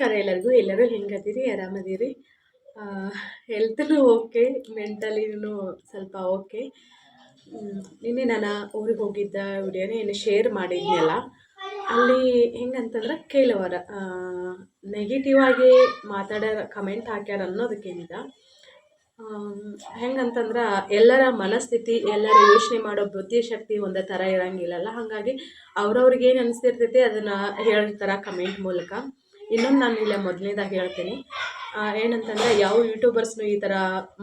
ನಮಸ್ಕಾರ ಎಲ್ಲರಿಗೂ ಎಲ್ಲರೂ ಹೆಂಗದಿರಿ? ಆರಾಮದಿರಿ? ಹೆಲ್ತ್ನು ಓಕೆ, ಮೆಂಟಲಿನೂ ಸ್ವಲ್ಪ ಓಕೆ. ನಿನ್ನೆ ನಾನು ಊರಿಗೆ ಹೋಗಿದ್ದ ವಿಡಿಯೋನ ಏನು ಶೇರ್ ಮಾಡಿದ್ನಲ್ಲ. ಅಲ್ಲಿ ಹೆಂಗಂತಂದ್ರೆ ಕೆಲವರ ನೆಗೆಟಿವ್ ಆಗಿ ಮಾತಾಡ್ಯಾರ ಕಮೆಂಟ್ ಹಾಕ್ಯಾರ ಅನ್ನೋದಕ್ಕೇನಿದ. ಹೆಂಗಂತಂದ್ರೆ ಎಲ್ಲರ ಮನಸ್ಥಿತಿ, ಎಲ್ಲರ ಯೋಚನೆ ಮಾಡೋ ಬುದ್ಧಿಶಕ್ತಿ ಒಂದೇ ಥರ ಇರೋಂಗಿಲ್ಲಲ್ಲ. ಹಾಗಾಗಿ ಅವ್ರವ್ರಿಗೆ ಏನು ಅನಿಸ್ತಿರ್ತೈತಿ ಅದನ್ನು ಹೇಳ್ತಾರೆ ಕಮೆಂಟ್ ಮೂಲಕ. ಇನ್ನೊಂದು ನಾನು ಇಲ್ಲೇ ಮೊದಲನೇದಾಗಿ ಹೇಳ್ತೀನಿ. ಏನಂತಂದರೆ ಯಾವ ಯೂಟ್ಯೂಬರ್ಸ್ನು ಈ ಥರ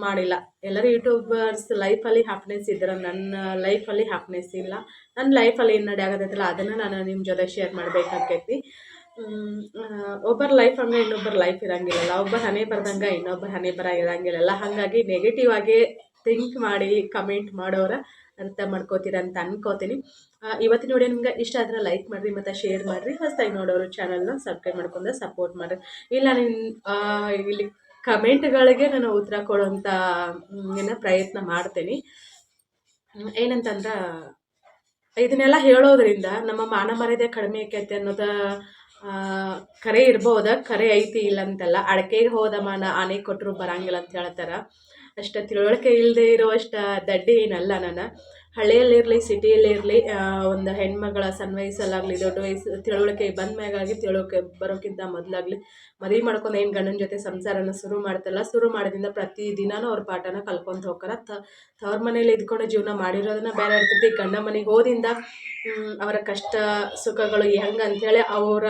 ಮಾಡಿಲ್ಲ. ಎಲ್ಲರೂ ಯೂಟ್ಯೂಬರ್ಸ್ ಲೈಫಲ್ಲಿ ಹ್ಯಾಪಿನೆಸ್ ಇದ್ದರೆ ನನ್ನ ಲೈಫಲ್ಲಿ ಹ್ಯಾಪಿನೆಸ್ ಇಲ್ಲ. ನನ್ನ ಲೈಫಲ್ಲಿ ಏನು ನಡೆಯಾಗತ್ತಲ್ಲ ಅದನ್ನು ನಾನು ನಿಮ್ಮ ಜೊತೆ ಶೇರ್ ಮಾಡಬೇಕಾಗ್ತೈತಿ. ಒಬ್ಬರ ಲೈಫ್ ಅಂದರೆ ಇನ್ನೊಬ್ಬರ ಲೈಫ್ ಇರಂಗಿಲ್ಲ ಒಬ್ಬರು ಹಣೆ ಬರ್ದಂಗೆ ಇನ್ನೊಬ್ಬರ ಹಣೆ ಬರ ಇರಂಗಿಲ್ಲಲ್ಲ. ಹಾಗಾಗಿ ನೆಗೆಟಿವ್ ಆಗಿ ಥಿಂಕ್ ಮಾಡಿ ಕಮೆಂಟ್ ಮಾಡೋರ ಅರ್ಥ ಮಾಡ್ಕೋತೀರ ಅಂತ ಅನ್ಕೋತೀನಿ. ಇವತ್ತಿನ ವಿಡಿಯೋ ನಿಮ್ಗೆ ಇಷ್ಟ ಆದ್ರೆ ಲೈಕ್ ಮಾಡಿರಿ, ಮತ್ತು ಶೇರ್ ಮಾಡಿರಿ. ಹೊಸದಾಗಿ ನೋಡೋರು ಚಾನಲ್ನ ಸಬ್ಸ್ಕ್ರೈಬ್ ಮಾಡ್ಕೊಂಡು ಸಪೋರ್ಟ್ ಮಾಡಿರಿ. ಇಲ್ಲ ನಿನ್ನ ಇಲ್ಲಿ ಕಮೆಂಟ್ಗಳಿಗೆ ನಾನು ಉತ್ತರ ಕೊಡೋಂಥ ಏನೋ ಪ್ರಯತ್ನ ಮಾಡ್ತೀನಿ. ಏನಂತಂದ್ರೆ, ಇದನ್ನೆಲ್ಲ ಹೇಳೋದ್ರಿಂದ ನಮ್ಮ ಮಾನ ಮರ್ಯಾದೆ ಕಡಿಮೆ ಆಕೈತೆ ಅನ್ನೋದ ಕರೆ ಇರ್ಬೋದ? ಕರೆ ಐತಿ ಇಲ್ಲ ಅಂತಲ್ಲ ಅಡಕೆಗೆ ಹೋದ ಮಾನ ಆನೆ ಕೊಟ್ಟರು ಬರಂಗಿಲ್ಲ ಅಂತ ಹೇಳ್ತಾರೆ. ಅಷ್ಟು ತಿಳುವಳಿಕೆ ಇಲ್ಲದೆ ಇರೋ ಅಷ್ಟ ದಡ್ಡಿ ಏನಲ್ಲ ನಾನು. ಹಳ್ಳಿಯಲ್ಲಿರಲಿ ಸಿಟಿಯಲ್ಲಿರಲಿ ಒಂದು ಹೆಣ್ಮಗಳ ಸಣ್ಣ ವಯಸ್ಸಲ್ಲಾಗಲಿ ದೊಡ್ಡ ವಯಸ್ಸು, ತಿಳುವಳಿಕೆ ಬಂದ ಮ್ಯಾಗಾಗಿ ತಿಳುವಳಿಕೆ ಬರೋಕ್ಕಿಂತ ಮೊದಲಾಗಲಿ ಮದುವೆ ಮಾಡ್ಕೊಂಡು ಏನು ಗಂಡನ ಜೊತೆ ಸಂಸಾರನ ಶುರು ಮಾಡ್ತಲ್ಲ, ಶುರು ಮಾಡಿದಿಂದ ಪ್ರತಿ ದಿನಾನೂ ಅವ್ರ ಪಾಠನ ಕಲ್ಕೊಂತ ಹೋಗ್ತಾರ. ತವ್ರ ಮನೇಲಿ ಇದ್ಕೊಂಡು ಜೀವನ ಮಾಡಿರೋದನ್ನ ಬೇರೆ ಇರ್ತೈತಿ. ಗಂಡ ಮನೆಗೆ ಹೋದಿಂದ ಅವರ ಕಷ್ಟ ಸುಖಗಳು ಹೆಂಗೆ ಅಂಥೇಳಿ ಅವರ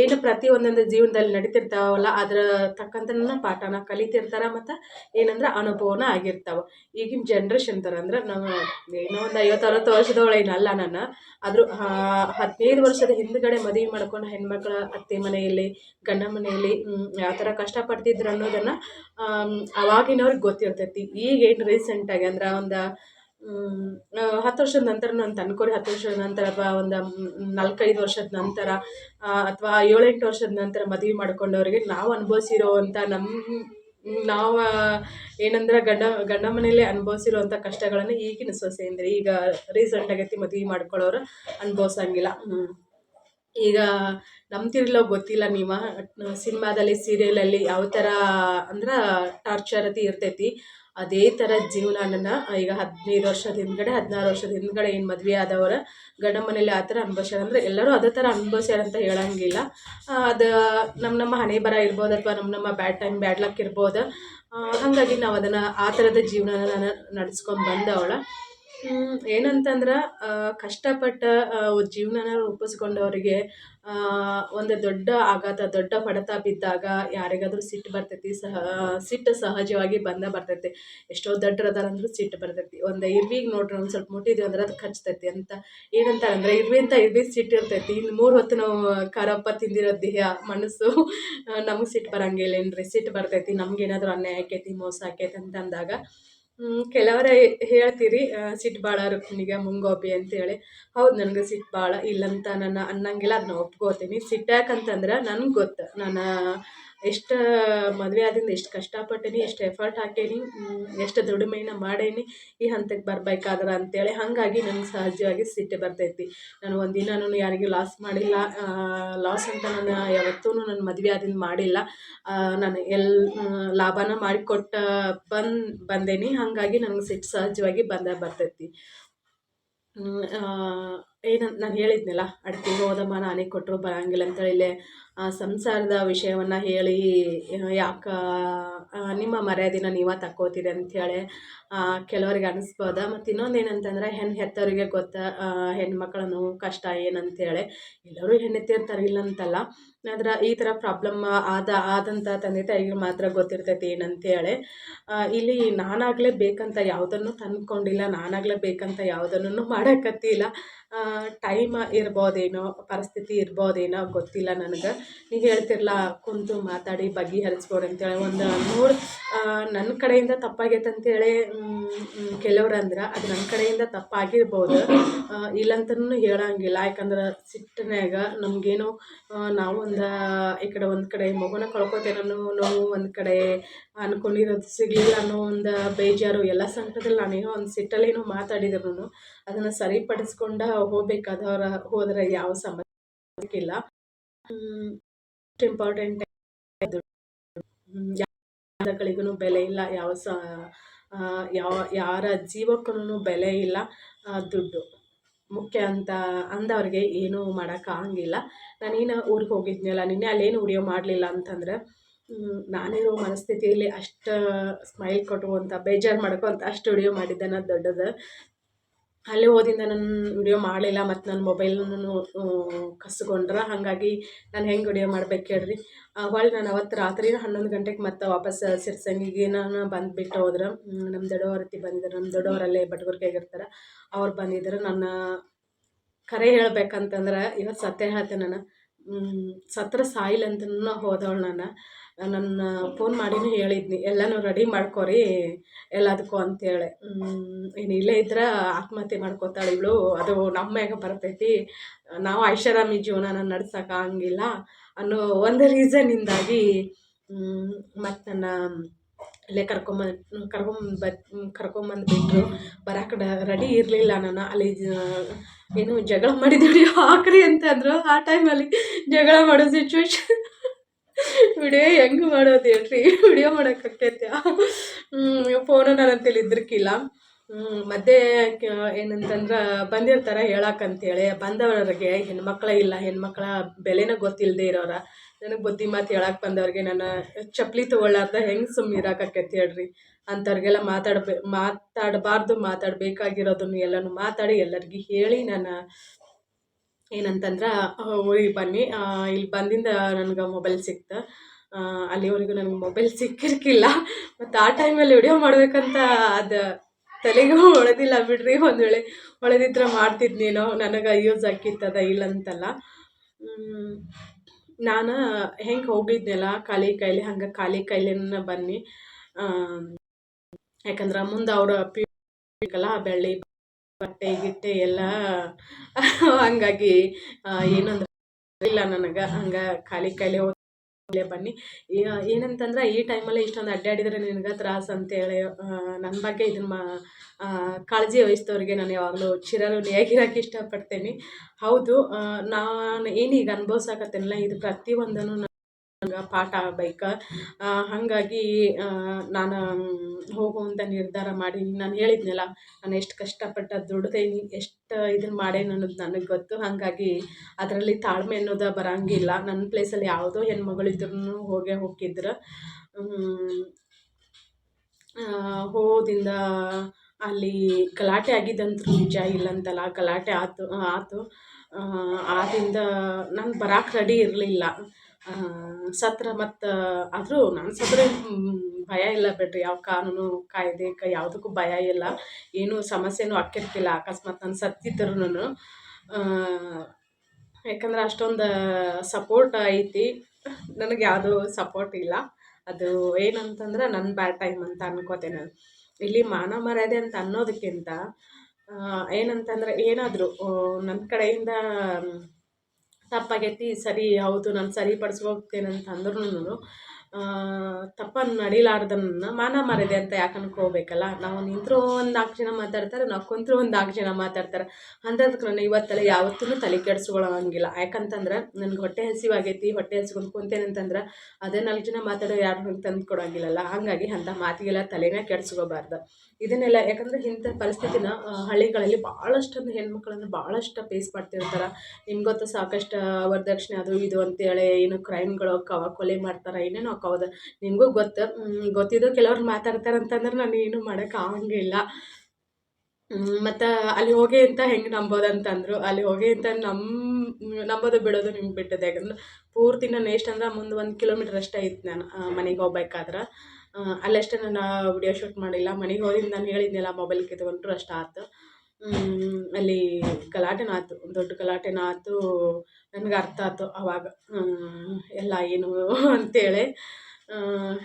ಏನು ಪ್ರತಿ ಒಂದೊಂದು ಜೀವನದಲ್ಲಿ ನಡೀತಿರ್ತಾವಲ್ಲ, ಅದ್ರ ತಕ್ಕಂತನ ಪಾಠನ ಕಲಿತಿರ್ತಾರೆ ಮತ್ತು ಏನಂದ್ರೆ ಅನುಭವನ ಆಗಿರ್ತಾವೆ. ಈಗಿನ ಜನ್ರೇಷನ್ ಥರ ಅಂದ್ರೆ ನಾವು ಏನೋ ಒಂದು ಐವತ್ತು ಅರವತ್ತು ವರ್ಷದವಳೇನಲ್ಲ ನಾನು ಆದರೂ ಹದಿನೈದು ವರ್ಷದ ಹಿಂದ್ಗಡೆ ಮದುವೆ ಮಾಡ್ಕೊಂಡು ಹೆಣ್ಮಕ್ಳ ಅತ್ತೆ ಮನೆಯಲ್ಲಿ, ಗಂಡ ಮನೆಯಲ್ಲಿ ಯಾವ ಥರ ಕಷ್ಟಪಡ್ತಿದ್ರು ಅನ್ನೋದನ್ನು ಅವಾಗಿನವ್ರಿಗೆ ಗೊತ್ತಿರ್ತೈತಿ. ಈಗ ರೀಸೆಂಟ್ ರೀಸೆಂಟಾಗಿ ಅಂದ್ರೆ ಒಂದು ಹತ್ತು ವರ್ಷದ ನಂತರ ನಾನು ಅನ್ಕೋರಿ ಹತ್ತು ವರ್ಷದ ನಂತರ ಅಥವಾ ಒಂದು ನಾಲ್ಕೈದು ವರ್ಷದ ನಂತರ ಅಥವಾ ಏಳೆಂಟು ವರ್ಷದ ನಂತರ ಮದುವೆ ಮಾಡ್ಕೊಂಡವ್ರಿಗೆ ನಾವು ಅನುಭವಿಸಿರೋವಂಥ ನಮ್ಮ ನಾವು ಏನಂದ್ರೆ ಗಂಡ ಗಂಡ ಮನೆಯಲ್ಲೇ ಅನುಭವಿಸಿರುವಂಥ ಕಷ್ಟಗಳನ್ನು ಈಗಿನ ಸೊಸೆ ಈಗ ರೀಸೆಂಟ್ ಆಗೈತಿ ಮದುವೆ ಮಾಡ್ಕೊಳ್ಳೋರು ಅನುಭವಿಸಂಗಿಲ್ಲ. ಈಗ ನಂಬ್ತಿರಲೋ ಗೊತ್ತಿಲ್ಲ ನೀವು, ಸಿನಿಮಾದಲ್ಲಿ ಸೀರಿಯಲಲ್ಲಿ ಯಾವ ಥರ ಅಂದ್ರೆ ಟಾರ್ಚರತಿ ಇರ್ತೈತಿ. ಅದೇ ಥರ ಜೀವನನ ಈಗ ಹದಿನೈದು ವರ್ಷದ ಹಿಂದ್ಗಡೆ, ಹದಿನಾರು ವರ್ಷದ ಹಿಂದ್ಗಡೆ ಏನು ಮದುವೆ ಆದವರ ಗಂಡ ಮನೇಲಿ ಆ ಥರ ಅನುಭವಿಸ್ಯಾರ ಅಂದರೆ ಎಲ್ಲರೂ ಅದೇ ಥರ ಅನುಭವಿಸ್ಯಾರ ಅಂತ ಹೇಳಂಗಿಲ್ಲ. ಅದು ನಮ್ಮ ನಮ್ಮ ಹಣೆ ಬರ ಇರ್ಬೋದು ಅಥವಾ ನಮ್ಮ ನಮ್ಮ ಬ್ಯಾಡ್ ಟೈಮ್ ಬ್ಯಾಡ್ ಲಕ್ ಇರ್ಬೋದು. ಹಾಗಾಗಿ ನಾವು ಅದನ್ನು ಆ ಥರದ ಜೀವನ ನಡೆಸ್ಕೊಂಡು ಬಂದವಳ. ಏನಂತಂದ್ರೆ ಕಷ್ಟಪಟ್ಟು ಜೀವನನ ರೂಪಿಸ್ಕೊಂಡವ್ರಿಗೆ ಒಂದು ದೊಡ್ಡ ಆಘಾತ, ದೊಡ್ಡ ಹೊಡೆತ ಬಿದ್ದಾಗ ಯಾರಿಗಾದರೂ ಸಿಟ್ಟು ಬರ್ತೈತಿ, ಸಹ, ಸಿಟ್ಟು ಸಹಜವಾಗಿ ಬಂದ ಬರ್ತೈತಿ. ಎಷ್ಟೋ ದೊಡ್ಡರದಾರ ಅಂದರೂ ಸಿಟ್ಟು ಬರ್ತೈತಿ. ಒಂದು ಇರ್ವಿಗೆ ನೋಡ್ರಿ, ಒಂದು ಸ್ವಲ್ಪ ಮುಟ್ಟಿದ್ವಿ ಅಂದ್ರೆ ಅದು ಕಚ್ತೈತಿ. ಅಂತ ಏನಂತಾರೆ ಅಂದರೆ, ಇರ್ವಿ ಅಂತ ಇರ್ವಿ ಸಿಟ್ಟು ಇರ್ತೈತಿ. ಇನ್ನು ಮೂರು ಹೊತ್ತು ನಾವು ಖಾರಪ್ಪ ತಿಂದಿರೋ ದೇಹ, ಮನಸ್ಸು ನಮಗೆ ಸಿಟ್ಟು ಬರಂಗಿಲ್ಲ ಏನ್ರಿ? ಸಿಟ್ಟು ಬರ್ತೈತಿ ನಮ್ಗೇನಾದರೂ ಅನ್ಯಾಯ ಆಕೈತಿ, ಮೋಸ ಆಕೈತಿ ಅಂತ ಅಂದಾಗ ಕೆಲವರೇ ಹೇಳ್ತೀರಿ ಸಿಟ್ಟು ಭಾಳ ರುಕ್ಮಿಣಿಗೆ ಮುಂಗೋಪಿ ಅಂತೇಳಿ. ಹೌದು, ನನಗೆ ಸಿಟ್ಟು ಭಾಳ ಇಲ್ಲಂತ ನಾನು ಅನ್ನಂಗಿಲ್ಲ ಅದನ್ನ ಒಪ್ಕೋತೀನಿ. ಸಿಟ್ಟು ಯಾಕಂತಂದ್ರೆ ನನಗೆ ಗೊತ್ತು, ನಾನು ಎಷ್ಟು, ಮದುವೆ ಆದಿಂದ ಎಷ್ಟು ಕಷ್ಟಪಟ್ಟೀನಿ, ಎಷ್ಟು ಎಫರ್ಟ್ ಹಾಕೇನಿ ಎಷ್ಟು ದುಡಿಮೆನ ಮಾಡೇನಿ, ಈ ಹಂತಕ್ಕೆ ಬರಬೇಕಾದ್ರೆ ಅಂತೇಳಿ ಹಾಗಾಗಿ ನನಗೆ ಸಹಜವಾಗಿ ಸಿಟ್ಟು ಬರ್ತೈತಿ. ನಾನು ಒಂದಿನ ಯಾರಿಗೂ ಲಾಸ್ ಮಾಡಿಲ್ಲ ಲಾಸ್ ಅಂತ ನಾನು ಯಾವತ್ತೂ ನನ್ನ ಮದುವೆ ಆದಿಂದ ಮಾಡಿಲ್ಲ. ನಾನು ಎಲ್ ಲಾಭನ ಮಾಡಿಕೊಟ್ಟ ಬಂದು, ಬಂದೇನಿ, ಹಾಗಾಗಿ ನನಗೆ ಸಿಟ್ಟು ಸಹಜವಾಗಿ ಬಂದ, ಬರ್ತೈತಿ. ಏನಂತ ನಾನು ಹೇಳಿದ್ನಲ್ಲ ಅಡ್ತಿಗೆ ಹೋದಮ್ಮ, ನಾನೇ ಕೊಟ್ಟರು ಬರಂಗಿಲ್ಲ ಅಂತೇಳಿ ಇಲ್ಲೇ ಸಂಸಾರದ ವಿಷಯವನ್ನು ಹೇಳಿ ಯಾಕೆ ನಿಮ್ಮ ಮರ್ಯಾದೆನ ನೀವೇ ತಕ್ಕೋತೀರಿ ಅಂಥೇಳಿ ಕೆಲವ್ರಿಗೆ ಅನಿಸ್ಬೋದ. ಮತ್ತು ಇನ್ನೊಂದು ಏನಂತಂದ್ರೆ ಹೆಣ್ಣು ಹೆತ್ತವರಿಗೆ ಗೊತ್ತ ಹೆಣ್ಮಕ್ಳ ನೋವು, ಕಷ್ಟ ಏನಂತೇಳಿ ಎಲ್ಲರೂ ಹೆಣ್ಣೆತ್ತಿರ್ತಾರೆ ಇಲ್ಲ ಅಂತಲ್ಲ ಆದ್ರೆ ಈ ಥರ ಪ್ರಾಬ್ಲಮ್ ಆದ ಆದಂಥ ತಂದೆ ತಾಯಿಗೆ ಮಾತ್ರ ಗೊತ್ತಿರ್ತೈತಿ ಏನಂತೇಳಿ ಇಲ್ಲಿ ನಾನಾಗಲೇ ಬೇಕಂತ ಯಾವುದನ್ನು ತಂದ್ಕೊಂಡಿಲ್ಲ, ನಾನಾಗಲೇ ಬೇಕಂತ ಯಾವುದನ್ನು ಮಾಡೋಕತ್ತಿಲ್ಲ. ಟೈಮ್ ಇರ್ಬೋದೇನೋ, ಪರಿಸ್ಥಿತಿ ಇರ್ಬೋದೇನೋ ಗೊತ್ತಿಲ್ಲ ನನಗೆ. ನೀವು ಹೇಳ್ತಿರಲ್ಲ ಕುಂತು ಮಾತಾಡಿ ಬಗೆಹರಿಸ್ಬೋದು ಅಂತೇಳಿ ಒಂದು ನೋಡಿ ನನ್ನ ಕಡೆಯಿಂದ ತಪ್ಪಾಗೈತೆ ಅಂತೇಳಿ ಕೆಲವ್ರು ಅಂದ್ರೆ ಅದು ನನ್ನ ಕಡೆಯಿಂದ ತಪ್ಪಾಗಿರ್ಬೋದು. ಇಲ್ಲಂತನೂ ಹೇಳಂಗಿಲ್ಲ. ಯಾಕಂದ್ರೆ ಸಿಟ್ಟಿನ್ಯಾಗ ನಮಗೇನೋ ನಾವು ಒಂದು ಈ ಕಡೆ ಒಂದು ಕಡೆ ಮಗುನ ಕಳ್ಕೊತೇನೋ ನಾವು ಒಂದು ಕಡೆ ಅಂದ್ಕೊಂಡಿರೋದು ಸಿಗಲಿಲ್ಲ ಅನ್ನೋ ಒಂದು ಬೇಜಾರು, ಎಲ್ಲ ಸಂಕಟದಲ್ಲಿ ನಾನೇನೋ ಒಂದು ಸಿಟ್ಟಲ್ಲೇನೋ ಮಾತಾಡಿದ್ರು ಅದನ್ನು ಸರಿಪಡಿಸ್ಕೊಂಡು ಹೋಗ್ಬೇಕಾದವ್ರ ಹೋದರೆ ಯಾವ ಸಮಸ್ಯೆ ಇಲ್ಲ ಇಂಪಾರ್ಟೆಂಟ್ ಗಳಿಗೂ ಬೆಲೆ ಇಲ್ಲ. ಯಾವ ಸ ಯಾವ, ಯಾರ ಜೀವಕ್ಕೂ ಬೆಲೆ ಇಲ್ಲ ದುಡ್ಡು. ಮುಖ್ಯ ಅಂತ ಅಂದವ್ರಿಗೆ ಏನೂ ಮಾಡೋಕ್ಕಾಗಂಗಿಲ್ಲ ನಾನೇನು ಊರಿಗೆ ಹೋಗಿದ್ನಲ್ಲ, ನಿನ್ನೆ ಅಲ್ಲೇನು ವಿಡಿಯೋ ಮಾಡಲಿಲ್ಲ ಅಂತಂದ್ರೆ ನಾನಿರೋ ಮನಸ್ಥಿತಿಯಲ್ಲಿ ಅಷ್ಟು ಸ್ಮೈಲ್ ಕೊಟ್ಕೊಂತ ಬೇಜಾರು ಮಾಡ್ಕೊತ ಅಷ್ಟು ಉಡಿಯೋ ಮಾಡಿದ್ದೆ. ನಾನು ದೊಡ್ಡದು. ಅಲ್ಲಿ ಹೋದಿಂದ ನಾನು ವಿಡಿಯೋ ಮಾಡಲಿಲ್ಲ ಮತ್ತು ನನ್ನ ಮೊಬೈಲ್ನೂ ಕಸ್ಕೊಂಡ್ರೆ. ಹಾಗಾಗಿ ನಾನು ಹೆಂಗೆ ವಿಡಿಯೋ ಮಾಡ್ಬೇಕು ಹೇಳ್ರಿ. ಹೊಳ್ಳಿ ನಾನು ಅವತ್ತು ರಾತ್ರಿ ಹನ್ನೊಂದು ಗಂಟೆಗೆ ಮತ್ತೆ ವಾಪಸ್ ಸಿರ್ಸಂಗಿಗೆ ನಾನು ಬಂದುಬಿಟ್ಟು ಹೋದ್ರೆ ನಮ್ಮ ದೊಡ್ಡವರತಿ ಬಂದಿದ್ರು. ನಮ್ಮ ದೊಡ್ಡವರಲ್ಲೇ ಬಟಗುರ್ಕೆಗೆ ಇರ್ತಾರೆ. ಅವ್ರು ಬಂದಿದ್ರು. ನನ್ನ ಕರೆ ಹೇಳ್ಬೇಕಂತಂದ್ರೆ ಇವತ್ತು ಸತ್ಯ ಹೇಳ್ತೇನೆ ನಾನು. ಸತ್ರ ಸಾಯಿಲ್ ಅಂತ ಹೋದವಳು ನಾನು. ನನ್ನ ಫೋನ್ ಮಾಡಿನೂ ಹೇಳಿದ್ನಿ, ಎಲ್ಲನೂ ರೆಡಿ ಮಾಡ್ಕೊರಿ, ಎಲ್ಲದಕ್ಕೂ ಅಂತೇಳಿ ಏನು ಇಲ್ಲೇ ಇದ್ರೆ ಆತ್ಮಹತ್ಯೆ ಮಾಡ್ಕೋತಾಳೆ ಇವಳು, ಅದು ನಮ್ಮ ಮ್ಯಾಗ ಬರ್ತೈತಿ. ನಾವು ಐಷಾರಾಮಿ ಜೀವನನ ನಡ್ಸಕ್ಕೆ ಆಗಂಗಿಲ್ಲ ಅನ್ನೋ ಒಂದು ರೀಸನ್ನಿಂದಾಗಿ ಮತ್ತು ನನ್ನ ಇಲ್ಲೇ ಕರ್ಕೊಂಬಂದು ಕರ್ಕೊಂಬ ಕರ್ಕೊಂಬಂದುಬಿಟ್ರು ಬರೋಕೆ ರೆಡಿ ಇರಲಿಲ್ಲ ನಾನು ಅಲ್ಲಿ, ಏನು ಜಗಳ ಮಾಡಿದ್ದೀವಿ ಹಾಕ್ರಿ ಅಂತಂದರು ಆ ಟೈಮಲ್ಲಿ ಜಗಳ ಮಾಡೋ ಸಿಚುವೇಶನ್ ವಿಡಿಯೋ ಹೆಂಗೆ ಮಾಡೋದು ಹೇಳ್ರಿ? ವಿಡಿಯೋ ಮಾಡೋಕ್ಕಾಕೈತೆ ಫೋನು ನನ್ನ ಅಂತೇಳಿ ಇದ್ರಕ್ಕಿಲ್ಲ ಮತ್ತೆ ಏನಂತಂದ್ರೆ ಬಂದಿರ್ತಾರೆ ಹೇಳಕ್ಕಂತೇಳಿ ಬಂದವರಿಗೆ ಹೆಣ್ಮಕ್ಳ ಇಲ್ಲ, ಹೆಣ್ಮಕ್ಳ ಬೆಲೆನ ಗೊತ್ತಿಲ್ಲದೆ ಇರೋರ. ನನಗೆ ಬುದ್ಧಿ ಮಾತು ಹೇಳಕ್ಕೆ ಬಂದವ್ರಿಗೆ ನನ್ನ ಚಪ್ಪಲಿ ತೊಗೊಳ್ಳಾರ್ದ ಹೆಂಗೆ ಸುಮ್ಮನೆ ಇರೋಕ್ಕಾಕೈತಿ ಹೇಳ್ರಿ. ಅಂಥವ್ರಿಗೆಲ್ಲ ಮಾತಾಡ್ಬೇ ಮಾತಾಡಬಾರ್ದು, ಮಾತಾಡಬೇಕಾಗಿರೋದನ್ನು ಎಲ್ಲನೂ ಮಾತಾಡಿ ಎಲ್ಲರಿಗೂ ಹೇಳಿ ನಾನು ಏನಂತಂದ್ರೆ ಊರಿಗೆ ಬನ್ನಿ ಇಲ್ಲಿ ಬಂದಿಂದ ನನಗೆ ಮೊಬೈಲ್ ಸಿಕ್ತು. ಅಲ್ಲಿವರೆಗೂ ನನಗೆ ಮೊಬೈಲ್ ಸಿಕ್ಕಿರ್ಕಿಲ್ಲ. ಮತ್ತು ಆ ಟೈಮಲ್ಲಿ ವಿಡಿಯೋ ಮಾಡಬೇಕಂತ ಅದು ತಲೆಗೂ ಹೊಳೆದಿಲ್ಲ ಬಿಡ್ರಿ ಒಂದು ವೇಳೆ ಹೊಳೆದಿದ್ರೆ ಮಾಡ್ತಿದ್ನೇನೋ ನನಗೆ ಯೂಸ್ ಆಕಿತ್ತದ ಇಲ್ಲಂತಲ್ಲ ನಾನು ಹೆಂಗೆ ಹೋಗಿದ್ನಲ್ಲ, ಖಾಲಿ ಕೈಲಿ, ಹಂಗೆ ಖಾಲಿ ಕೈಲಿನ ಬನ್ನಿ. ಯಾಕಂದ್ರೆ ಮುಂದೆ ಅವರು ಪಿ ಬೆಳ್ಳಿ ಬಟ್ಟೆ ಗಿಟ್ಟೆ ಎಲ್ಲ ಹಂಗಾಗಿ ಏನಂದ್ರೆ ಇಲ್ಲ ನನಗೆ, ಹಂಗ ಖಾಲಿ ಕೈಲಿ ಹೋಗಿ ಬನ್ನಿ. ಏನಂತಂದ್ರೆ ಈ ಟೈಮಲ್ಲಿ ಇಷ್ಟೊಂದು ಅಡ್ಡಾಡಿದ್ರೆ ನಿನಗೆ ತ್ರಾಸು ಅಂತೇಳಿ ನನ್ನ ಬಗ್ಗೆ ಇದನ್ನ ಮಾ ಕಾಳಜಿ ವಹಿಸಿದವ್ರಿಗೆ ನಾನು ಯಾವಾಗಲೂ ಚಿರಋಣಿಯಾಗಿರೋಕೆ ಇಷ್ಟಪಡ್ತೇನೆ. ಹೌದು ನಾನು ಏನೀಗ ಅನುಭವ್ಸಕತ್ತೇನಲ್ಲ ಇದು ಪ್ರತಿಯೊಂದನ್ನು ಪಾಠ ಆಗ್ಬೇಕು ಹಾಗಾಗಿ ನಾನು ಹೋಗುವಂಥ ನಿರ್ಧಾರ ಮಾಡಿ. ನಾನು ಹೇಳಿದ್ನಲ್ಲ, ನಾನು ಎಷ್ಟು ಕಷ್ಟಪಟ್ಟು ದುಡ್ದೇನಿ, ಎಷ್ಟು ಇದನ್ನ ಮಾಡೇನಿ ಅನ್ನೋದು ನನಗೆ ಗೊತ್ತು. ಹಾಗಾಗಿ, ಅದರಲ್ಲಿ ತಾಳ್ಮೆ ಅನ್ನೋದು ಬರೋಂಗಿಲ್ಲ. ನನ್ನ ಪ್ಲೇಸಲ್ಲಿ ಯಾವುದೋ ಹೆಣ್ಮಗಳಿದ್ರು ಹೋಗೇ ಹೋಗಿದ್ರು ಹೋದಿಂದ ಅಲ್ಲಿ ಗಲಾಟೆ ಆಗಿದ್ದಂತೂ ನಿಜ ಇಲ್ಲಂತಲ್ಲ, ಗಲಾಟೆ ಆಯ್ತು ಆತು. ಆದ್ದರಿಂದ ನಾನು ಬರಕ್ಕೆ ರೆಡಿ ಇರಲಿಲ್ಲ. ಸತ್ರ ಮತ್ತು, ಆದರೂ ನಾನು ಸತ್ರ ಭಯ ಇಲ್ಲ ಬಿಡ್ರಿ. ಯಾವ ಕಾನೂನು ಕಾಯ್ದೆ, ಕ ಯಾವುದಕ್ಕೂ ಭಯ ಇಲ್ಲ. ಏನೂ ಸಮಸ್ಯೆನೂ ಅಕ್ಕಿರ್ತಿಲ್ಲ ಅಕಸ್ಮಾತ್ ನಾನು ಯಾಕಂದ್ರೆ ಅಷ್ಟೊಂದು ಸಪೋರ್ಟ್ ಐತಿ. ನನಗೆ ಯಾವುದೂ ಸಪೋರ್ಟ್ ಇಲ್ಲ. ಅದು ಏನಂತಂದ್ರೆ ನನ್ನ ಬ್ಯಾಡ್ ಟೈಮ್ ಅಂತ ಅನ್ಕೋತೇನೆ ಇಲ್ಲಿ ಮಾನ ಮರ್ಯಾದೆ ಅಂತ ಅನ್ನೋದಕ್ಕಿಂತ ಏನಂತಂದ್ರೆ ಏನಾದರೂ ನನ್ನ ಕಡೆಯಿಂದ ತಪ್ಪಾಗೈತಿ ಸರಿ ಹೌದು ನಾನು ಸರಿಪಡಿಸ್ಕೋಗ್ತೇನೆ ಅಂತ ಅಂದ್ರೂ ತಪ್ಪನ್ನು ನಡಿಲಾರ್ದನ್ನ ಮಾನ ಮಾರಿದೆ ಅಂತ ಯಾಕೆ ಅನ್ಕೋಬೇಕಲ್ಲ ನಾವು ನಿಂತರೂ ಒಂದು ನಾಲ್ಕು ಜನ ಮಾತಾಡ್ತಾರೆ, ನಾವು ಕುಂತರೂ ಒಂದು ನಾಲ್ಕು ಜನ ಮಾತಾಡ್ತಾರೆ. ಅಂಥದಕ್ಕೆ ನಾನು ಇವತ್ತಲ್ಲ ಯಾವತ್ತೂ ತಲೆ ಕೆಡಿಸ್ಕೊಳ್ಳೋಂಗಿಲ್ಲ ಯಾಕಂತಂದ್ರೆ ನನಗೆ ಹೊಟ್ಟೆ ಹಸಿವಾಗೈತಿ ಹೊಟ್ಟೆ ಹಸ್ಕೊಂಡು ಕುಂತೇನೆ ಅಂತಂದ್ರೆ ಅದೇ ನಾಲ್ಕು ಜನ ಮಾತಾಡೋ ಯಾರು ತಂದು ಕೊಡೋಂಗಿಲ್ಲಲ್ಲ? ಹಾಗಾಗಿ ಅಂಥ ಮಾತಿಗೆಲ್ಲ ತಲೆನೇ ಕೆಡಿಸ್ಕೋಬಾರ್ದು. ಇದನ್ನೆಲ್ಲ ಯಾಕಂದರೆ ಇಂಥ ಪರಿಸ್ಥಿತಿನ ಹಳ್ಳಿಗಳಲ್ಲಿ ಭಾಳಷ್ಟೊಂದು ಹೆಣ್ಮಕ್ಳನ್ನು ಭಾಳಷ್ಟು ಫೇಸ್ ಮಾಡ್ತಿರ್ತಾರೆ. ನಿಮ್ಗೊತ್ತು ಸಾಕಷ್ಟು ವರದಕ್ಷಿಣೆ ಅದು ಇದು ಅಂತೇಳಿ, ಏನು ಕ್ರೈಮ್ಗಳು ಕವ ಕೊಲೆ ಮಾಡ್ತಾರೆ, ಏನೇನೋ ಅಕ್ಕವದ ನಿಮಗೂ ಗೊತ್ತು. ಗೊತ್ತಿದ್ದು ಕೆಲವ್ರು ಮಾತಾಡ್ತಾರೆ ಅಂತಂದ್ರೆ ನಾನು ಏನು ಮಾಡೋಕೆ ಆಗಂಗಿಲ್ಲ. ಮತ್ತು ಅಲ್ಲಿ ಹೋಗಿ ಅಂತ ಹೆಂಗೆ ನಂಬೋದು ಅಂತಂದರು ಅಲ್ಲಿ ಹೋಗಿ ಅಂತ ನಮ್ಮ ನಂಬೋದು ಬಿಡೋದು ನಿಮ್ಗೆ ಬಿಟ್ಟದ್ದು ಯಾಕಂದ್ರೆ ಪೂರ್ತಿ ನಾನು ಎಷ್ಟು ಅಂದ್ರೆ ಮುಂದೆ ಒಂದು ಕಿಲೋಮೀಟ್ರ್ ಅಷ್ಟೇ ಇತ್ತು ನಾನು ಮನೆಗೆ ಹೋಗ್ಬೇಕಾದ್ರೆ. ಅಲ್ಲಷ್ಟೇ ನಾನು ವಿಡಿಯೋ ಶೂಟ್ ಮಾಡಿಲ್ಲ. ಮನೆಗೆ ಹೋಗಿದ್ದು ನಾನು ಹೇಳಿದ್ನಲ್ಲ ಮೊಬೈಲ್ ಕಿತ್ಕೊಂಡ್ರು ಅಷ್ಟು ಆಯ್ತು ಅಲ್ಲಿ ಗಲಾಟೆನೂ ಆಯ್ತು ದೊಡ್ಡ ಗಲಾಟೆನೂ ಆಯ್ತು, ನನಗೆ ಅರ್ಥ ಆಯ್ತು ಅವಾಗ. ಎಲ್ಲ ಏನು ಅಂತೇಳಿ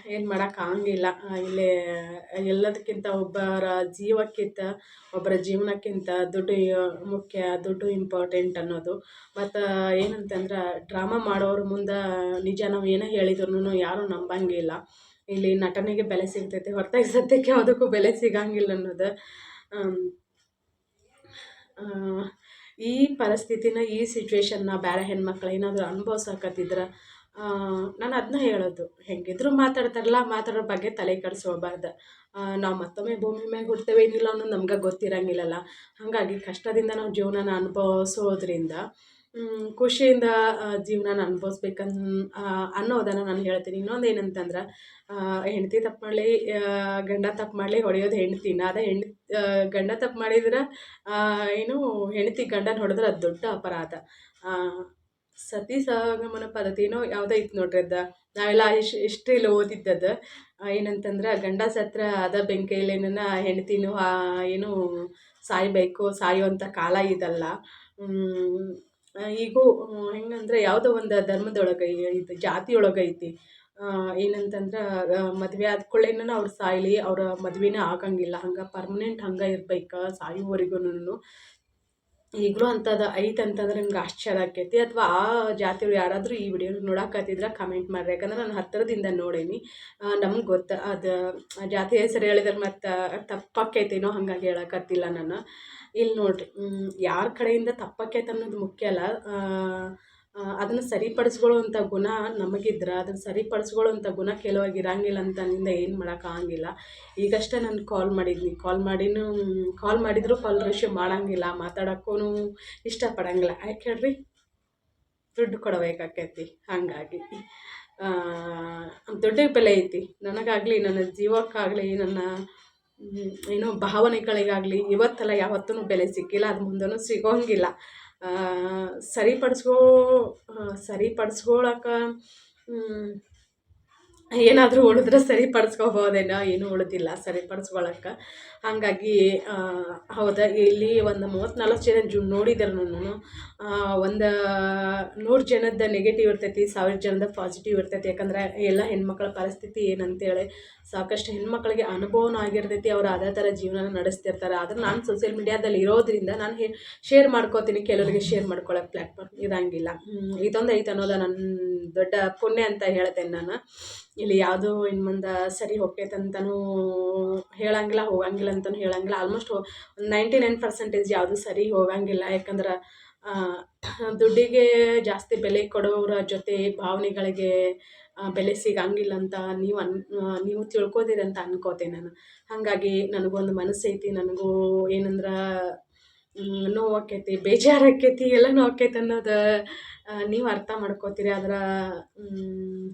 ಏನು ಮಾಡೋಕ್ಕಾಗಂಗಿಲ್ಲ ಇಲ್ಲೇ ಎಲ್ಲದಕ್ಕಿಂತ ಒಬ್ಬರ ಜೀವಕ್ಕಿಂತ, ಒಬ್ಬರ ಜೀವನಕ್ಕಿಂತ ದುಡ್ಡು ಮುಖ್ಯ, ದುಡ್ಡು ಇಂಪಾರ್ಟೆಂಟ್ ಅನ್ನೋದು. ಮತ್ತು ಏನಂತಂದ್ರೆ, ಡ್ರಾಮಾ ಮಾಡೋರ ಮುಂದೆ ನಿಜ ನಾವು ಏನೇ ಹೇಳಿದ್ರು ಯಾರೂ ನಂಬಂಗಿಲ್ಲ. ಇಲ್ಲಿ ನಟನೆಗೆ ಬೆಲೆ ಸಿಗ್ತೈತೆ, ಹೊರತಾಗಿ ಸತ್ಯಕ್ಕೆ ಯಾವುದಕ್ಕೂ ಬೆಲೆ ಸಿಗಂಗಿಲ್ಲ ಅನ್ನೋದು. ಈ ಪರಿಸ್ಥಿತಿನ, ಈ ಸಿಚುವೇಶನ್ನ ಬೇರೆ ಹೆಣ್ಮಕ್ಳು ಏನಾದರೂ ಅನುಭವ್ಸಕತ್ತಿದ್ರೆ ನಾನು ಅದನ್ನ ಹೇಳೋದು. ಹೆಂಗಿದ್ರು ಮಾತಾಡ್ತಾರಲ್ಲ ಮಾತಾಡೋ ಬಗ್ಗೆ ತಲೆ ಕೆಡಿಸ್ಕೋಬಾರ್ದು. ನಾವು ಮತ್ತೊಮ್ಮೆ ಭೂಮಿ ಮ್ಯಾಗ ಹುಡ್ತೇವೆ ಏನಿಲ್ಲ ಅನ್ನೋದು ನಮ್ಗೆ ಗೊತ್ತಿರಂಗಿಲ್ಲಲ್ಲ. ಹಾಗಾಗಿ ಕಷ್ಟದಿಂದ ನಾವು ಜೀವನನ ಅನುಭವಿಸೋದ್ರಿಂದ ಖುಷಿಯಿಂದ ಜೀವನನ ಅನುಭವಿಸ್ಬೇಕನ್ ಅನ್ನೋದನ್ನು ನಾನು ಹೇಳ್ತೀನಿ. ಇನ್ನೊಂದು ಏನಂತಂದ್ರೆ ಹೆಂಡತಿ ತಪ್ಪು ಮಾಡಲಿ ಗಂಡ ತಪ್ಪು ಮಾಡಲಿ ಹೊಡೆಯೋದು ಹೆಂಡ್ತಿನ. ಅದೇ ಹೆಂಡ್ ಗಂಡ ತಪ್ಪು ಮಾಡಿದ್ರೆ ಏನು ಹೆಂಡತಿ ಗಂಡನ ಹೊಡೆದ್ರೆ ಅದು ದೊಡ್ಡ ಅಪರಾಧ. ಸತಿ ಸಹಗಮನ ಪದ್ಧತಿ ಏನೋ ಯಾವುದೋ ಇತ್ತು ನೋಡ್ರಿ ಅದು. ನಾವೆಲ್ಲ ಇಶ್, ಹಿಸ್ಟ್ರಿಲಿ ಓದಿದ್ದದ್ದು ಏನಂತಂದ್ರೆ, ಗಂಡ ಸತ್ರ ಅದ ಬೆಂಕಿಯಲ್ಲೇನ ಹೆಂಡತಿನೂ ಏನು ಸಾಯಬೇಕು ಸಾಯುವಂಥ ಕಾಲ ಇದಲ್ಲ. ಈಗೂ ಹೆಂಗಂದ್ರೆ ಯಾವುದೋ ಒಂದು ಧರ್ಮದೊಳಗೆ ಇದು ಜಾತಿ ಒಳಗೆ ಐತಿ ಏನಂತಂದ್ರೆ ಮದುವೆ ಆದ ಕೂಡ್ಲೆನ ಅವ್ರು ಸಾಯಲಿ, ಅವ್ರ ಮದುವೆನೇ ಆಗಂಗಿಲ್ಲ. ಹಂಗೆ ಪರ್ಮನೆಂಟ್ ಹಂಗೆ ಇರ್ಬೇಕು ಸಾಯುವವರೆಗೂನು ಈಗಲೂ ಅಂಥದ್ದು ಐತೆ ಅಂತಂದ್ರೆ ನಂಗೆ ಆಶ್ಚರ್ಯ ಆಕೈತಿ ಅಥವಾ ಆ ಜಾತಿಯವ್ರು ಯಾರಾದರೂ ಈ ವಿಡಿಯೋ ನೋಡಕತ್ತಿದ್ರೆ ಕಮೆಂಟ್ ಮಾಡಿರಿ. ಯಾಕಂದ್ರೆ ನಾನು ಹತ್ತಿರದಿಂದ ನೋಡೀನಿ. ನಮ್ಗೆ ಗೊತ್ತು, ಅದು ಜಾತಿ ಹೆಸರು ಹೇಳಿದ್ರೆ ಮತ್ತು ತಪ್ಪಾಕೈತೇನೋ ಹಂಗಾಗಿ ಹೇಳಕತ್ತಿಲ್ಲ ನಾನು. ಇಲ್ಲಿ ನೋಡಿರಿ ಯಾರ ಕಡೆಯಿಂದ ತಪ್ಪಕ್ಕೈತೆ ಅನ್ನೋದು ಮುಖ್ಯ ಅಲ್ಲ. ಅದನ್ನು ಸರಿಪಡಿಸ್ಕೊಳ್ಳುವಂಥ ಗುಣ ನಮಗಿದ್ರೆ, ಅದನ್ನು ಸರಿಪಡಿಸ್ಕೊಳ್ಳುವಂಥ ಗುಣ ಕೆಲವಾಗಿ ಇರಂಗಿಲ್ಲ ಅಂತ ನಿಂದ ಏನು ಮಾಡೋಕ್ಕಾಗಂಗಿಲ್ಲ ಈಗಷ್ಟೇ ನಾನು ಕಾಲ್ ಮಾಡಿದ್ನಿ. ಕಾಲ್ ಮಾಡಿನೂ ಕಾಲ್ ಮಾಡಿದರೂ ಕಾಲ್ ರಿಸೀವ್ ಮಾಡೋಂಗಿಲ್ಲ. ಮಾತಾಡೋಕ್ಕೂ ಇಷ್ಟಪಡೋಂಗಿಲ್ಲ. ಯಾಕೆ ಹೇಳ್ರಿ? ದುಡ್ಡು ಕೊಡಬೇಕಾಕೈತಿ. ಹಾಗಾಗಿ. ದುಡ್ಡಿಗೆ ಬೆಲೆ ಐತಿ. ನನಗಾಗಲಿ, ನನ್ನ ಜೀವಕ್ಕಾಗಲಿ, ನನ್ನ ಏನೋ ಭಾವನೆಗಳಿಗಾಗಲಿ ಇವತ್ತಲ್ಲ ಯಾವತ್ತೂ ಬೆಲೆ ಸಿಕ್ಕಿಲ್ಲ. ಅದು ಮುಂದೂ ಸಿಗೋಂಗಿಲ್ಲ. ಸರಿಪಡಿಸ್ಕೋ ಸರಿಪಡ್ಸ್ಕೊಳಕ್ಕೆ ಏನಾದರೂ ಉಳಿದ್ರೆ ಸರಿಪಡಿಸ್ಕೋಬೋದೇನೋ ಏನೂ ಉಳಿದಿಲ್ಲ, ಸರಿಪಡಿಸ್ಕೊಳಕ್ಕೆ. ಹಾಗಾಗಿ ಹೌದಾ, ಇಲ್ಲಿ ಒಂದು ಮೂವತ್ತ್ನಾಲ್ಕು ಜನ ಜು ನೋಡಿದ್ದಾರೆ ನಾನು. ಒಂದು ನೂರು ಜನದ ನೆಗೆಟಿವ್ ಇರ್ತೈತಿ, ಸಾವಿರ ಜನದ ಪಾಸಿಟಿವ್ ಇರ್ತೈತಿ. ಯಾಕಂದ್ರೆ ಎಲ್ಲ ಹೆಣ್ಮಕ್ಳ ಪರಿಸ್ಥಿತಿ ಏನಂತೇಳಿ ಸಾಕಷ್ಟು ಹೆಣ್ಮಕ್ಳಿಗೆ ಅನುಭವನೂ ಆಗಿರ್ತೈತಿ, ಅವ್ರು ಅದೇ ಥರ ಜೀವನ ನಡೆಸ್ತಿರ್ತಾರೆ. ಆದರೆ ನಾನು ಸೋಷಿಯಲ್ ಮೀಡ್ಯಾದಲ್ಲಿ ಇರೋದ್ರಿಂದ ನಾನು ಶೇರ್ ಮಾಡ್ಕೋತೀನಿ, ಕೆಲವರಿಗೆ ಶೇರ್ ಮಾಡ್ಕೊಳ್ಳೋಕೆ ಪ್ಲ್ಯಾಟ್ಫಾರ್ಮ್ ಇದಂಗಿಲ್ಲ ಇದೊಂದು ಐತೆ ಅನ್ನೋದು ನನ್ನ ದೊಡ್ಡ ಪುಣ್ಯ ಅಂತ ಹೇಳ್ತೇನೆ ನಾನು. ಇಲ್ಲಿ ಯಾವುದು ಇನ್ನು ಮುಂದೆ ಸರಿ ಹೋಗ್ತೈತಂತನೂ ಹೇಳಂಗಿಲ್ಲ, ಹೋಗಂಗಿಲ್ಲ ಅಂತಲೂ ಹೇಳಂಗಿಲ್ಲ. ಆಲ್ಮೋಸ್ಟ್ ನೈಂಟಿ ನೈನ್ ಪರ್ಸೆಂಟೇಜ್ ಯಾವುದು ಸರಿ ಹೋಗಂಗಿಲ್ಲ. ಯಾಕಂದ್ರೆ ದುಡ್ಡಿಗೆ ಜಾಸ್ತಿ ಬೆಲೆ ಕೊಡೋವ್ರ ಜೊತೆ ಭಾವನೆಗಳಿಗೆ ಬೆಲೆ ಸಿಗಂಗಿಲ್ಲ ಅಂತ ನೀವು ಅನ್ ನೀವು ತಿಳ್ಕೊತೀರಿ ಅಂತ ಅನ್ಕೋತೀನಿ ನಾನು. ಹಾಗಾಗಿ ನನಗೊಂದು ಮನಸ್ಸು ಐತಿ ನನಗೂ ಏನಂದ್ರೆ ನೋವು ಆಕೈತಿ, ಬೇಜಾರು ಆಕೈತಿ ನೋವು ಆಕೈತಿ ಅನ್ನೋದು ನೀವು ಅರ್ಥ ಮಾಡ್ಕೋತೀರಿ ಅದರ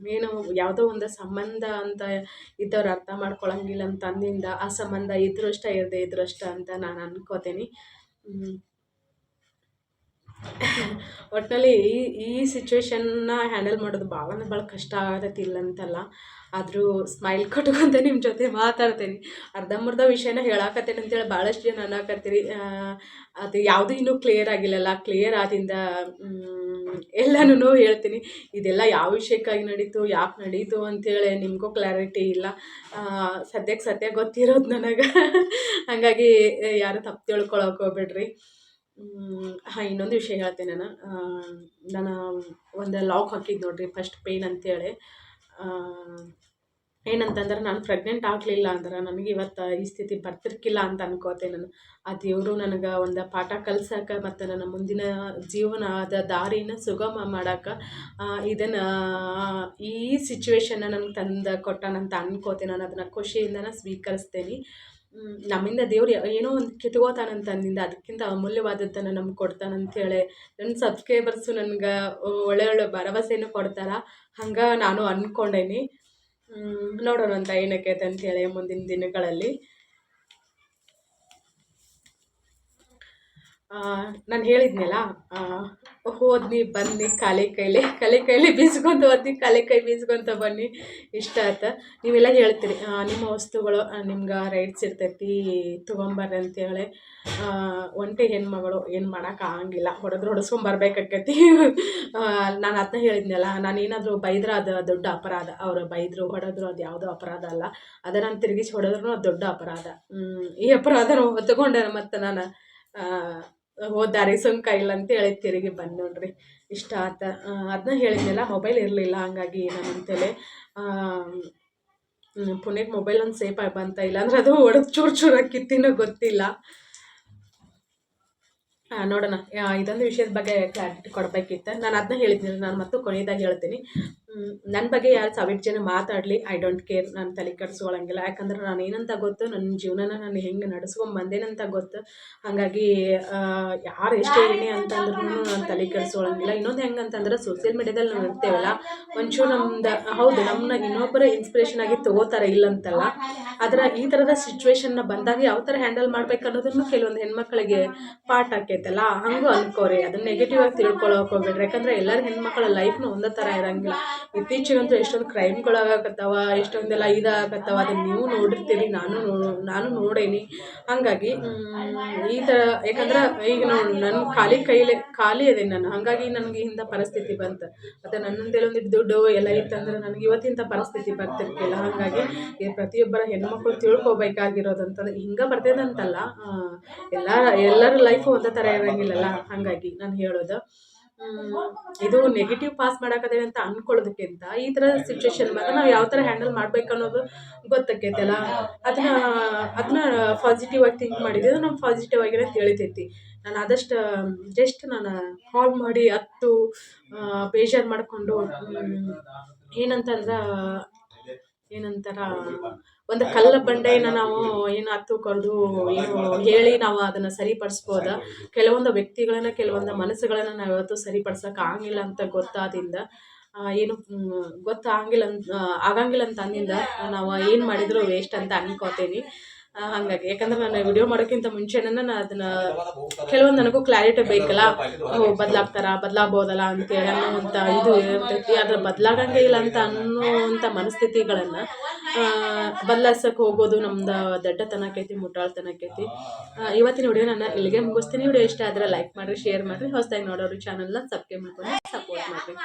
ಏನು ಯಾವುದೋ ಒಂದು ಸಂಬಂಧ ಅಂತ ಇದ್ದವ್ರು ಅರ್ಥ ಮಾಡ್ಕೊಳಂಗಿಲ್ಲ ಅಂತ ಅಂದಿಂದ ಆ ಸಂಬಂಧ ಇದ್ರಷ್ಟ ಇರದೆ ಇದ್ರಷ್ಟ ಇದ್ರೂ ಅಂತ ನಾನು ಅನ್ಕೋತೀನಿ. ಒಟ್ಟಿನಲ್ಲಿ ಈ ಈ ಸಿಚುವೇಶನ್ನ ಹ್ಯಾಂಡಲ್ ಮಾಡೋದು ಭಾಳ ಭಾಳ ಕಷ್ಟ ಆಗತ್ತೆ ಇಲ್ಲ ಅಂತಲ್ಲ ಆದರೂ ಸ್ಮೈಲ್ ಕೊಟ್ಕೊಂತ ನಿಮ್ಮ ಜೊತೆ ಮಾತಾಡ್ತೇನೆ. ಅರ್ಧಂಬರ್ಧ ವಿಷಯನ ಹೇಳಾಕತ್ತೇನೆ ಅಂತೇಳಿ ಭಾಳಷ್ಟು ಜನ ಅನ್ನಕತ್ತೀರಿ. ಅದು ಯಾವುದೂ ಇನ್ನೂ ಕ್ಲಿಯರ್ ಆಗಿಲ್ಲಲ್ಲ. ಕ್ಲಿಯರ್ ಆದಿಂದ ಎಲ್ಲನೂ ಹೇಳ್ತೀನಿ. ಇದೆಲ್ಲ ಯಾವ ವಿಷಯಕ್ಕಾಗಿ ನಡೀತು, ಯಾಕೆ ನಡೀತು ಅಂತೇಳಿ ನಿಮಗೂ ಕ್ಲಾರಿಟಿ ಇಲ್ಲ. ಸದ್ಯಕ್ಕೆ ಸದ್ಯ ಗೊತ್ತಿರೋದು ನನಗೆ. ಹಾಗಾಗಿ ಯಾರು ತಪ್ಪು ತಿಳ್ಕೊಳಕ್ಕೆ ಹೋಗ್ಬೇಡ್ರಿ. ಹಾಂ, ಇನ್ನೊಂದು ವಿಷಯ ಹೇಳ್ತೀನಿ ನಾನು. ನಾನು ಒಂದು ಲಾಕ್ ಹಾಕಿದ್ದು ನೋಡಿರಿ ಫಸ್ಟ್ ಪೇನ್ ಅಂತೇಳಿ. ಏನಂತಂದ್ರೆ ನಾನು ಪ್ರೆಗ್ನೆಂಟ್ ಆಗಲಿಲ್ಲ ಅಂದ್ರೆ ನನಗೆ ಇವತ್ತು ಈ ಸ್ಥಿತಿ ಬರ್ತಿರ್ಕಿಲ್ಲ ಅಂತ ಅನ್ಕೋತೇನೆ ನಾನು. ಆ ದೇವರು ನನಗೆ ಒಂದು ಪಾಠ ಕಲ್ಸಕ್ಕೆ ಮತ್ತು ನನ್ನ ಮುಂದಿನ ಜೀವನದ ದಾರಿನ ಸುಗಮ ಮಾಡೋಕೆ ಇದನ್ನು ಈ ಸಿಚುವೇಶನ್ನ ನನಗೆ ತಂದು ಕೊಟ್ಟಾನಂತ ಅನ್ಕೋತೆ ನಾನು. ಅದನ್ನು ಖುಷಿಯಿಂದನೇ ಸ್ವೀಕರಿಸ್ತೇನೆ. ನಮ್ಮಿಂದ ದೇವ್ರು ಏನೋ ಒಂದು ಕಿತ್ಕೋತಾನಂತ ಅಂದಿಂದ ಅದಕ್ಕಿಂತ ಅಮೂಲ್ಯವಾದದ್ದನ್ನು ನಮ್ಗೆ ಕೊಡ್ತಾನಂತೇಳಿ ನನ್ನ ಸಬ್ಸ್ಕ್ರೈಬರ್ಸು ನನ್ಗೆ ಒಳ್ಳೆ ಒಳ್ಳೆ ಭರವಸೆಯನ್ನು ಕೊಡ್ತಾರ. ಹಂಗೆ ನಾನು ಅಂದ್ಕೊಂಡೇನಿ ನೋಡೋಣ ಅಂತ ಏನಕ್ಕೆ ಅಂತೇಳಿ ಮುಂದಿನ ದಿನಗಳಲ್ಲಿ. ನಾನು ಹೇಳಿದ್ನಲ್ಲ ಹೋದ್ನಿ, ಬನ್ನಿ, ಕಾಲೆ ಕೈಲಿ, ಕಲೆ ಕೈಲಿ ಬೀಸ್ಕೊಂತ ಹೋದ್ನಿ, ಕಲೆ ಕೈ ಬೀಸ್ಕೊಂತ ಬನ್ನಿ, ಇಷ್ಟ ಆಯ್ತು. ನೀವೆಲ್ಲ ಹೇಳ್ತೀರಿ ನಿಮ್ಮ ವಸ್ತುಗಳು ನಿಮ್ಗೆ ರೈಟ್ಸ್ ಇರ್ತೈತಿ, ತೊಗೊಂಬರ್ರಿ ಅಂತೇಳಿ ಒಂಟಿ ಹೆಣ್ಮಗಳು ಏನು ಮಾಡೋಕೆ ಆಗಂಗಿಲ್ಲ ಹೊಡೆದ್ರೆ ಹೊಡೆಸ್ಕೊಂಬರ್ಬೇಕಾಕೈತಿ ನಾನು ಅದನ್ನ ಹೇಳಿದ್ನಲ್ಲ, ನಾನು ಏನಾದರೂ ಬೈದ್ರೆ ಅದು ದೊಡ್ಡ ಅಪರಾಧ? ಅವರು ಬೈದರು, ಹೊಡೆದ್ರು, ಅದು ಯಾವುದೋ ಅಪರಾಧ ಅಲ್ಲ. ಅದನ್ನು ತಿರುಗಿಸಿ ಹೊಡೆದ್ರು ಅದು ದೊಡ್ಡ ಅಪರಾಧ. ಈ ಅಪರಾಧನ ಹೊತ್ತುಕೊಂಡೆ ಮತ್ತು ನಾನು? ಹೋದ ದಾರಿ ಸುಂಕ ಇಲ್ಲ ಅಂತ ಹೇಳಿ ತಿರುಗಿ ಬಂದು ನೋಡ್ರಿ. ಇಷ್ಟ ಆತ ಅದನ್ನ ಹೇಳಿದ್ನಲ್ಲ ಮೊಬೈಲ್ ಇರಲಿಲ್ಲ, ಹಂಗಾಗಿ ನಾನು ಅಂತೇಳಿ ಮೊಬೈಲ್ ಒಂದು ಸೇಫ್ ಆಗಿ ಬಂತ ಇಲ್ಲಾಂದ್ರೆ ಅದು ಒಡಕ್ ಚೂರು ಚೂರು ಕಿತ್ತಿನೋ ಗೊತ್ತಿಲ್ಲ. ನೋಡೋಣ ಇದೊಂದು ವಿಷಯದ ಬಗ್ಗೆ ಕ್ಲಾರಿಟಿ ಕೊಡಬೇಕಿತ್ತು. ನಾನು ಅದನ್ನ ಹೇಳಿದ್ದೀನಿ ನಾನು ಮತ್ತು ಕೊನೆಯದಾಗಿ ಹೇಳ್ತೀನಿ. ನನ್ನ ಬಗ್ಗೆ ಯಾರು ಸಾವಿರ ಜನ ಮಾತಾಡಲಿ ಐ ಡೋಂಟ್ ಕೇರ್ ನಾನು ತಲೆ ಕೆಡಿಸ್ಕೊಳ್ಳಂಗಿಲ್ಲ ಯಾಕಂದ್ರೆ ನಾನು ಏನಂತ ಗೊತ್ತು ನನ್ನ ಜೀವನನ ನಾನು ಹೆಂಗೆ ನಡೆಸ್ಕೊಂಡ್ ಬಂದೇನಂತ ಗೊತ್ತು. ಹಾಗಾಗಿ ಯಾರು ಎಷ್ಟೇ ಏನೇ ಅಂತಂದ್ರೂ ನಾನು ತಲೆ ಕೆಡಿಸ್ಕೊಳ್ಳಂಗಿಲ್ಲ ಇನ್ನೊಂದು ಹೆಂಗೆ ಅಂತಂದ್ರೆ ಸೋಷಿಯಲ್ ಮೀಡ್ಯಾದಲ್ಲಿ ನಾವು ಇರ್ತೇವಲ್ಲ ಒಂಚೂರು ನಮ್ದು ಹೌದು ನಮ್ಮನ್ನ ಇನ್ನೊಬ್ಬರ ಇನ್ಸ್ಪಿರೇಷನ್ ಆಗಿ ತಗೋತಾರೆ ಇಲ್ಲಂತಲ್ಲ ಆದ್ರೆ ಈ ಥರದ ಸಿಚುವೇಶನ್ನ ಬಂದಾಗ ಯಾವ ಥರ ಹ್ಯಾಂಡಲ್ ಮಾಡ್ಬೇಕು ಅನ್ನೋದನ್ನು ಕೆಲವೊಂದು ಹೆಣ್ಮಕ್ಳಿಗೆ ಪಾಠ ಆಕೈತಲ್ಲ ಹಂಗೂ ಅನ್ಕೋರಿ. ಅದನ್ನ ನೆಗೆಟಿವ್ ಆಗಿ ತಿಳ್ಕೊಳ್ಳೋಕೆ ಹೋಗ್ಬೇಡ್ರಿ. ಯಾಕಂದ್ರೆ ಎಲ್ಲರ ಹೆಣ್ಮಕ್ಳ ಲೈಫ್ನು ಒಂದೇ ಥರ ಇರಂಗಿಲ್ಲ. ಇತ್ತೀಚೆಗಂತೂ ಎಷ್ಟೊಂದು ಕ್ರೈಮ್ಗಳಾಗಕತ್ತಾವ ಎಷ್ಟೊಂದೆಲ್ಲ ಇದಾಗಕತ್ತಾವ, ಅದನ್ನ ನೀವು ನೋಡಿರ್ತೀರಿ, ನಾನು ನಾನು ನೋಡೇನಿ. ಹಾಗಾಗಿ ಈ ಥರ ಯಾಕಂದ್ರೆ ಈಗ ನಾನು ನನ್ನ ಖಾಲಿ ಕೈಲೇ, ಖಾಲಿ ಅದೇ ನಾನು. ಹಾಗಾಗಿ ನನಗೆ ಇಂಥ ಪರಿಸ್ಥಿತಿ ಬಂತು. ಮತ್ತು ನನ್ನಂತೆಲ್ಲ ಒಂದಿಟ್ಟು ದುಡ್ಡು ಎಲ್ಲ ಇತ್ತಂದ್ರೆ ನನಗೆ ಇವತ್ತಿಂಥ ಪರಿಸ್ಥಿತಿ ಬರ್ತಿರ್ತಿಲ್ಲ ಹಾಗಾಗಿ ಈ ಪ್ರತಿಯೊಬ್ಬರ ಹೆಣ್ಮಕ್ಳು ತಿಳ್ಕೊಬೇಕಾಗಿರೋದಂತಂದ್ರೆ ಹಿಂಗೆ ಬರ್ತದಂತಲ್ಲ. ಎಲ್ಲ ಎಲ್ಲರ ಲೈಫು ಒಂದೇ ಥರ ಇರೋಂಗಿಲ್ಲಲ್ಲ. ಹಾಗಾಗಿ ನಾನು ಹೇಳೋದು. ಇದು ನೆಗೆಟಿವ್ ಪಾಸ್ ಮಾಡಾಕತ್ತೇವೆ ಅಂತ ಅನ್ಕೊಳ್ಳೋದಕ್ಕಿಂತ ಈ ಥರ ಸಿಚುವೇಶನ್ ಬಂದಾಗ ನಾವು ಯಾವ ಥರ ಹ್ಯಾಂಡಲ್ ಮಾಡ್ಬೇಕು ಅನ್ನೋದು ಗೊತ್ತಾಕೈತಲ್ಲ ಅದನ್ನ ಅದನ್ನ ಪಾಸಿಟಿವ್ ಆಗಿ ಥಿಂಕ್ ಮಾಡಿದ್ರೆ ನಮ್ಮ ಪಾಸಿಟಿವ್ ಆಗಿರೋ ತಿಳಿತೈತಿ. ನಾನು ಆದಷ್ಟು ಜಸ್ಟ್ ನಾನು ಕಾಲ್ ಮಾಡಿ ಹತ್ತು ಬೇಜಾರು ಮಾಡಿಕೊಂಡು ಏನಂತಂದ್ರೆ, ಏನಂತಾರ ಒಂದು ಕಲ್ಲ ಬಂಡೆಯನ್ನ ನಾವು ಏನು ಹತ್ತು ಕರೆದು ಏನು ಹೇಳಿ ನಾವು ಅದನ್ನು ಸರಿಪಡಿಸ್ಬೋದ. ಕೆಲವೊಂದು ವ್ಯಕ್ತಿಗಳನ್ನ ಕೆಲವೊಂದು ಮನಸ್ಸುಗಳನ್ನ ನಾವು ಇವತ್ತು ಸರಿಪಡ್ಸೋಕೆ ಆಗಿಲ್ಲ ಅಂತ ಗೊತ್ತಾದಿಂದ ಏನು ಗೊತ್ತಾಗಿಲ್ಲ ಅಂತ ಆಗಂಗಿಲ್ಲ ಅಂತ ಅಂದಿಂದ ನಾವು ಏನು ಮಾಡಿದ್ರು ವೇಸ್ಟ್ ಅಂತ ಅನ್ಕೋತೀನಿ. ಹಾಗಾಗಿ. ಯಾಕಂದ್ರೆ ನಾನು ವಿಡಿಯೋ ಮಾಡೋಕ್ಕಿಂತ ಮುಂಚೆನೇ ನಾನು ಅದನ್ನ ಕೆಲವೊಂದು ನನಗೂ ಕ್ಲಾರಿಟಿ ಬೇಕಲ್ಲ. ಓ, ಬದಲಾಗ್ತಾರ, ಬದಲಾಗ್ಬೋದಲ್ಲ ಅಂತೇಳಿ ಅನ್ನೋವಂಥ ಇದು ಇರ್ತೈತಿ. ಅದ್ರ ಬದಲಾಗಂಗೆ ಇಲ್ಲ ಅಂತ ಅನ್ನುವಂಥ ಮನಸ್ಥಿತಿಗಳನ್ನು ಬದಲಾಯಿಸೋಕೆ ಹೋಗೋದು ನಮ್ದು ದಡ್ಡತನಕ್ಕೈತಿ ಮುಟ್ಟಾಳ್ತನಕ್ಕೈತಿ ಇವತ್ತಿನ ವಿಡಿಯೋ ನಾನು ಇಲ್ಲಿಗೆ ಮುಗಿಸ್ತೀನಿ. ವಿಡಿಯೋ ಇಷ್ಟ ಆದರೆ ಲೈಕ್ ಮಾಡಿರಿ ಶೇರ್ ಮಾಡಿರಿ. ಹೊಸದಾಗಿ ನೋಡೋರು ಚಾನಲ್ನ ಸಬ್ಸ್ಕ್ರೈಬ್ ಮಾಡ್ಕೊಂಡು ಸಪೋರ್ಟ್ ಮಾಡಿರಿ.